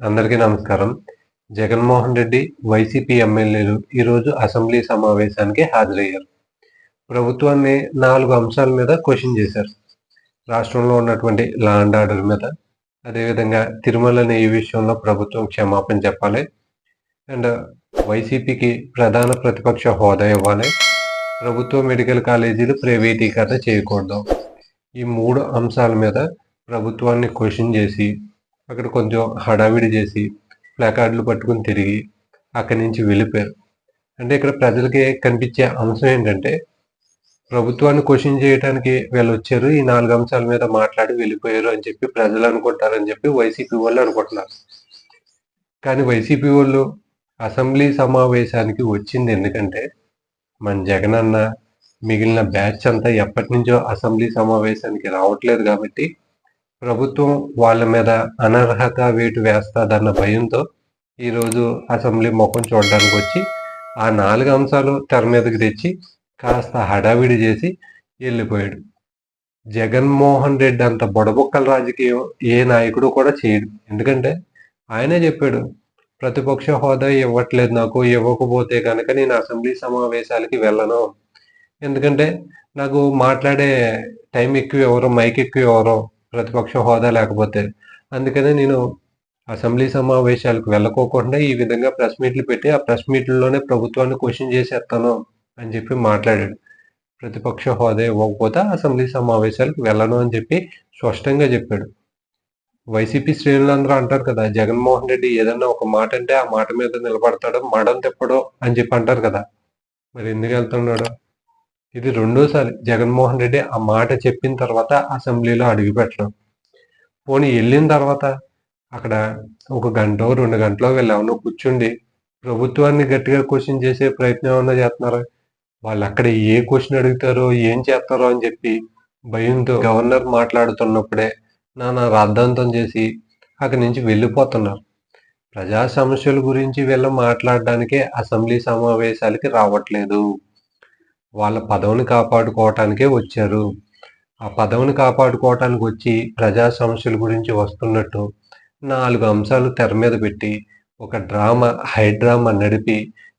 అందరికీ నమస్కారం. జగన్మోహన్ రెడ్డి వైసీపీ ఎమ్మెల్యేలు ఈరోజు అసెంబ్లీ సమావేశానికి హాజరయ్యారు. ప్రభుత్వాన్ని నాలుగు అంశాల మీద క్వశ్చన్ చేశారు. రాష్ట్రంలో ఉన్నటువంటి లా అండ్ ఆర్డర్ మీద అదేవిధంగా తిరుమలని ఈ విషయంలో ప్రభుత్వం క్షమాపణ చెప్పాలి. అండ్ వైసీపీకి ప్రధాన ప్రతిపక్ష హోదా ఇవ్వాలి. ప్రభుత్వ మెడికల్ కాలేజీలు ప్రైవేటీకరణ చేయకూడదు. ఈ మూడు అంశాల మీద ప్రభుత్వాన్ని క్వశ్చన్ చేసి అక్కడ కొంచెం హడావిడి చేసి ప్లాకార్డులు పట్టుకుని తిరిగి అక్కడి నుంచి వెళ్ళిపోయారు. అంటే ఇక్కడ ప్రజలకి కనిపించే అంశం ఏంటంటే ప్రభుత్వాన్ని క్వశ్చన్ చేయడానికి వీళ్ళు వచ్చారు ఈ నాలుగు అంశాల మీద మాట్లాడి వెళ్ళిపోయారు అని చెప్పి ప్రజలు అనుకుంటారని చెప్పి వైసీపీ వాళ్ళు అనుకుంటున్నారు. కానీ వైసీపీ వాళ్ళు అసెంబ్లీ సమావేశానికి వచ్చింది ఎందుకంటే మన జగన్ అన్న మిగిలిన బ్యాచ్ అంతా ఎప్పటి నుంచో అసెంబ్లీ సమావేశానికి రావట్లేదు కాబట్టి ప్రభుత్వం వాళ్ళ మీద అనర్హత వేటు వేస్తాదన్న భయంతో ఈరోజు అసెంబ్లీ ముఖం చూడడానికి వచ్చి ఆ నాలుగు అంశాలు తెర మీదకి తెచ్చి కాస్త హడావిడి చేసి వెళ్ళిపోయాడు. జగన్మోహన్ రెడ్డి అంత బుడబుక్కల రాజకీయం ఏ నాయకుడు కూడా చేయడు. ఎందుకంటే ఆయనే చెప్పాడు ప్రతిపక్ష హోదా ఇవ్వట్లేదు నాకు ఇవ్వకపోతే కనుక నేను అసెంబ్లీ సమావేశాలకి వెళ్ళను. ఎందుకంటే నాకు మాట్లాడే టైం ఎక్కువ ఎవరు మైక్ ఎక్కువ ఎవరో ప్రతిపక్ష హోదా లేకపోతే. అందుకనే నేను అసెంబ్లీ సమావేశాలకు వెళ్ళకోకుండా ఈ విధంగా ప్రెస్ మీట్లు పెట్టి ఆ ప్రెస్ మీట్లలోనే ప్రభుత్వాన్ని క్వశ్చన్ చేసేస్తాను అని చెప్పి మాట్లాడాడు. ప్రతిపక్ష హోదా ఇవ్వకపోతే అసెంబ్లీ సమావేశాలకు వెళ్ళను అని చెప్పి స్పష్టంగా చెప్పాడు. వైసీపీ శ్రేణులందరూ అంటారు కదా జగన్మోహన్ రెడ్డి ఏదన్నా ఒక మాట అంటే ఆ మాట మీద నిలబడతాడు మడం తిప్పడు అని చెప్పి అంటారు కదా. మరి ఎందుకు వెళ్తున్నాడు? ఇది రెండోసారి జగన్మోహన్ రెడ్డి ఆ మాట చెప్పిన తర్వాత అసెంబ్లీలో అడుగు పెట్టడం. పోనీ వెళ్ళిన తర్వాత అక్కడ ఒక గంట రెండు గంటలో వీళ్ళు ఎవరినో కూర్చుండి ప్రభుత్వాన్ని గట్టిగా క్వశ్చన్ చేసే ప్రయత్నం ఏమన్నా చేస్తున్నారు? వాళ్ళు అక్కడ ఏ క్వశ్చన్ అడుగుతారో ఏం చేస్తారో అని చెప్పి భయంతో గవర్నర్ మాట్లాడుతున్నప్పుడే నా రాద్ధాంతం చేసి అక్కడి నుంచి వెళ్ళిపోతున్నారు. ప్రజా సమస్యల గురించి వీళ్ళు మాట్లాడడానికే అసెంబ్లీ సమావేశాలకి రావట్లేదు. వాళ్ళ పదవిని కాపాడుకోవటానికే వచ్చారు. ఆ పదవిని కాపాడుకోవటానికి వచ్చి ప్రజా సమస్యల గురించి వస్తున్నట్టు నాలుగు అంశాలు తెర మీద పెట్టి ఒక డ్రామా హై డ్రామా నడిపి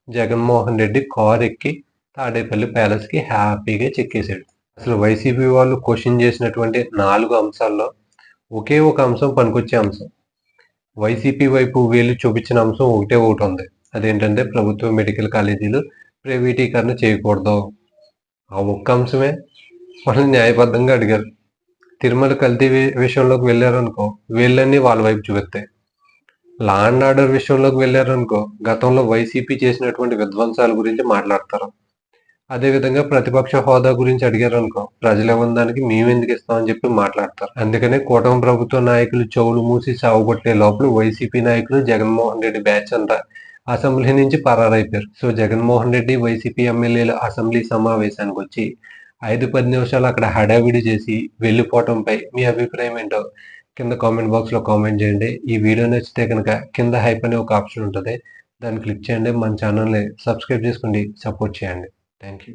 జగన్మోహన్ రెడ్డి కార్ ఎక్కి తాడేపల్లి ప్యాలెస్కి హ్యాపీగా చెక్కేశాడు. అసలు వైసీపీ వాళ్ళు క్వశ్చన్ చేసినటువంటి నాలుగు అంశాల్లో ఒకే ఒక అంశం పనికొచ్చే అంశం. వైసీపీ వైపు వీళ్ళు చూపించిన అంశం ఒకటే ఒకటి ఉంది. అదేంటంటే ప్రభుత్వ మెడికల్ కాలేజీలు ప్రైవేటీకరణ చేయకూడదు. ఆ ఒక్క అంశమే వాళ్ళని న్యాయబద్ధంగా అడిగారు. తిరుమల కల్తీ విషయంలోకి వెళ్ళారనుకో వీళ్ళన్నీ వాళ్ళ వైపు చూపిస్తాయి లా అండ్ ఆర్డర్ విషయంలోకి వెళ్ళారనుకో గతంలో వైసీపీ చేసినటువంటి విధ్వంసాల గురించి మాట్లాడతారు. అదేవిధంగా ప్రతిపక్ష హోదా గురించి అడిగారు అనుకో ప్రజలు ఇవ్వని దానికి మేము ఎందుకు ఇస్తామని చెప్పి మాట్లాడతారు. అందుకనే కూటమి ప్రభుత్వ నాయకులు చెవులు మూసి సాగుకొట్టే లోపల వైసీపీ నాయకులు జగన్మోహన్ రెడ్డి బ్యాచ్ అంతా అసెంబ్లీ నుంచి పరారైపోయారు. సో జగన్మోహన్ రెడ్డి వైసీపీ ఎమ్మెల్యేలు అసెంబ్లీ సమావేశానికి వచ్చి ఐదు పది నిమిషాలు అక్కడ హడావిడి చేసి వెళ్ళిపోవటంపై మీ అభిప్రాయం ఏంటో కింద కామెంట్ బాక్స్లో కామెంట్ చేయండి. ఈ వీడియో నచ్చితే కనుక కింద హైప్ అనే ఒక ఆప్షన్ ఉంటుంది. దాన్ని క్లిక్ చేయండి. మన ఛానల్ని సబ్స్క్రైబ్ చేసుకోండి సపోర్ట్ చేయండి. Thank you.